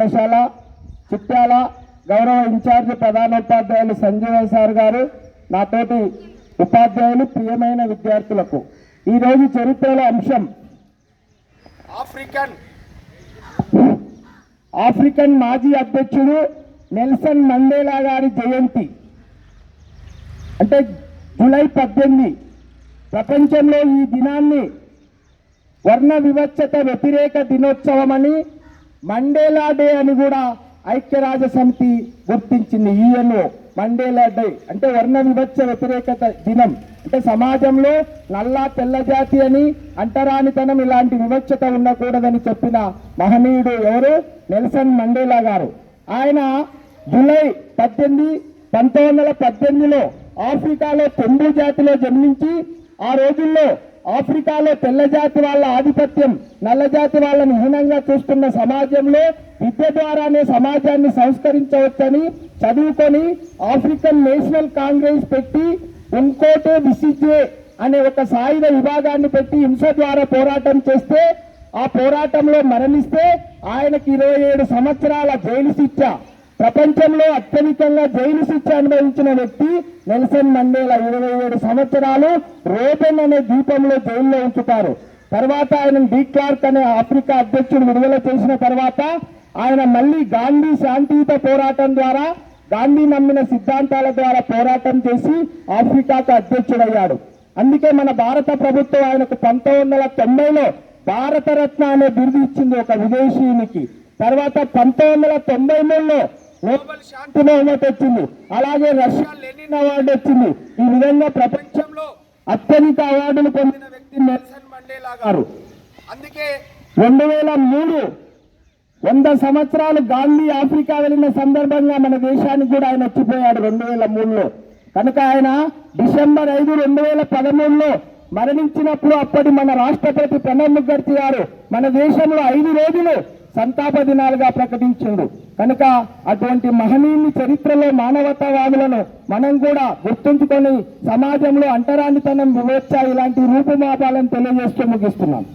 పాఠశాల చిట్యాల గౌరవ ఇన్ఛార్జ్ ప్రధానోపాధ్యాయులు సంజయ్ సార్ గారు నాతోటి ఉపాధ్యాయులు ప్రియమైన విద్యార్థులకు. ఈరోజు చరిత్రలో అంశం ఆఫ్రికన్ ఆఫ్రికన్ మాజీ అధ్యక్షుడు నెల్సన్ మండేలా గారి జయంతి. అంటే జూలై పద్దెనిమిది. ప్రపంచంలో ఈ దినాన్ని వర్ణ వివక్షత వ్యతిరేక దినోత్సవం అని మండేలా డే అని కూడా ఐక్యరాజ్య సమితి గుర్తించింది ఈఎన్ఓ మండేలా డే అంటే వర్ణ వివక్ష వ్యతిరేకత దినం. అంటే సమాజంలో నల్ల తెల్ల జాతి అని అంటరానితనం ఇలాంటి వివక్షత ఉండకూడదని చెప్పిన మహనీయుడు ఎవరు? నెల్సన్ మండేలా గారు. ఆయన జూలై పద్దెనిమిది పంతొమ్మిది వందల పద్దెనిమిదిలో ఆఫ్రికాలో తెంబు జాతిలో జన్మించి ఆ రోజుల్లో ఆఫ్రికాలో తెల్ల జాతి వాళ్ళ ఆధిపత్యం నల్ల జాతి వాళ్ళని హీనంగా చూస్తున్న సమాజంలో విద్య ద్వారానే సమాజాన్ని సంస్కరించవచ్చని చదువుకొని ఆఫ్రికన్ నేషనల్ కాంగ్రెస్ పెట్టి ఇంకోటే విసిజే అనే ఒక సాయుధ విభాగాన్ని పెట్టి హింస ద్వారా పోరాటం చేస్తే ఆ పోరాటంలో మరణిస్తే ఆయనకి ఇరవై ఏడు సంవత్సరాల జైలు శిక్ష. ప్రపంచంలో అత్యధికంగా జైలు శిక్ష అనుభవించిన వ్యక్తి నెల్సన్ మండేలా ఇరవై ఏడు సంవత్సరాలు రోబెన్ అనే ద్వీపంలో జైల్లో ఉంచుతారు. తర్వాత ఆయన డి క్లార్క్ అనే ఆఫ్రికా అధ్యక్షుడు విడుదల చేసిన తర్వాత ఆయన మళ్ళీ గాంధీ శాంతియుత పోరాటం ద్వారా గాంధీ నమ్మిన సిద్ధాంతాల ద్వారా పోరాటం చేసి ఆఫ్రికాకు అధ్యక్షుడయ్యాడు. అందుకే మన భారత ప్రభుత్వం ఆయనకు పంతొమ్మిది వందల తొంభైలో భారతరత్న అనే బిరుదు ఇచ్చింది ఒక విదేశీయునికి. తర్వాత పంతొమ్మిది వందల తొంభై మూడులో గ్లోబల్ శాంతి బహుమతి వచ్చింది అలాగే రష్యా లెనిన్ అవార్డు వచ్చింది. ఈ విధంగా ప్రపంచంలో అత్యధిక అవార్డులు పొందిన వ్యక్తి నెల్సన్ మండేలా గారు. అందుకే రెండు వేల మూడు వంద సంవత్సరాలు గాంధీ ఆఫ్రికా వెళ్ళిన సందర్భంగా మన దేశానికి కూడా ఆయన వచ్చిపోయాడు రెండు వేల మూడులో. కనుక ఆయన డిసెంబర్ ఐదు రెండు వేల పదమూడులో మరణించినప్పుడు అప్పటి మన రాష్ట్రపతి ప్రణబ్ ముఖర్జీ గారు మన దేశంలో ఐదు రోజులు సంతాప దినాలుగా ప్రకటించిండు. కనుక అటువంటి మహనీయుని చరిత్రలో మానవతావాదులను మనం కూడా గుర్తుంచుకొని సమాజంలో అంటరానితనం వివక్ష ఇలాంటి రూపుమాపాలను తెలియజేస్తూ ముగిస్తున్నాం.